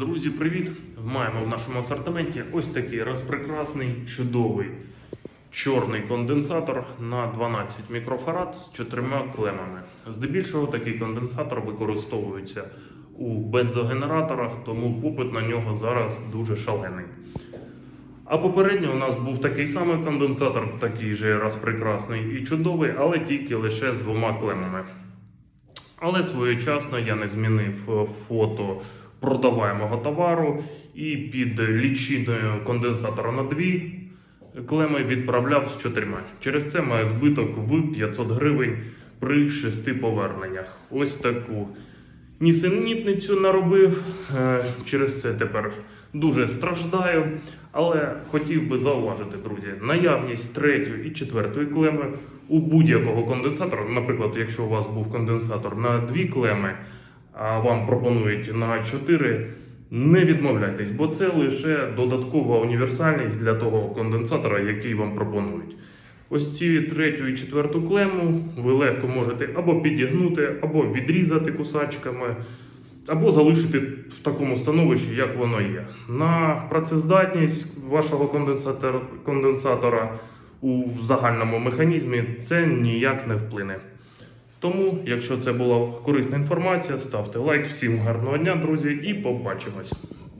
Друзі, привіт! Маємо в нашому асортименті ось такий розпрекрасний, чудовий чорний конденсатор на 12 мікрофарад з чотирма клемами. Здебільшого такий конденсатор використовується у бензогенераторах, тому попит на нього зараз дуже шалений. А попередньо у нас був такий самий конденсатор, такий же розпрекрасний і чудовий, але тільки лише з двома клемами. Але своєчасно я не змінив е, фото продаваємого товару і під лічиною конденсатора на дві клеми відправляв з чотирма. Через це має збиток в 500 гривень при шести поверненнях. Ось таку нісенітницю наробив. Е, Через це тепер дуже страждаю. Але хотів би зауважити, друзі, наявність третьої і четвертої клеми у будь-якого конденсатора, наприклад, якщо у вас був конденсатор на дві клеми, а вам пропонують на 4, не відмовляйтесь, бо це лише додаткова універсальність для того конденсатора, який вам пропонують. Ось ці третю і четверту клему ви легко можете або підігнути, або відрізати кусачками, або залишити в такому становищі, як воно є. На працездатність вашого конденсатора, конденсатора у загальному механізмі це ніяк не вплине. Тому, якщо це була корисна інформація, ставте лайк. Всім гарного дня, друзі, і побачимось.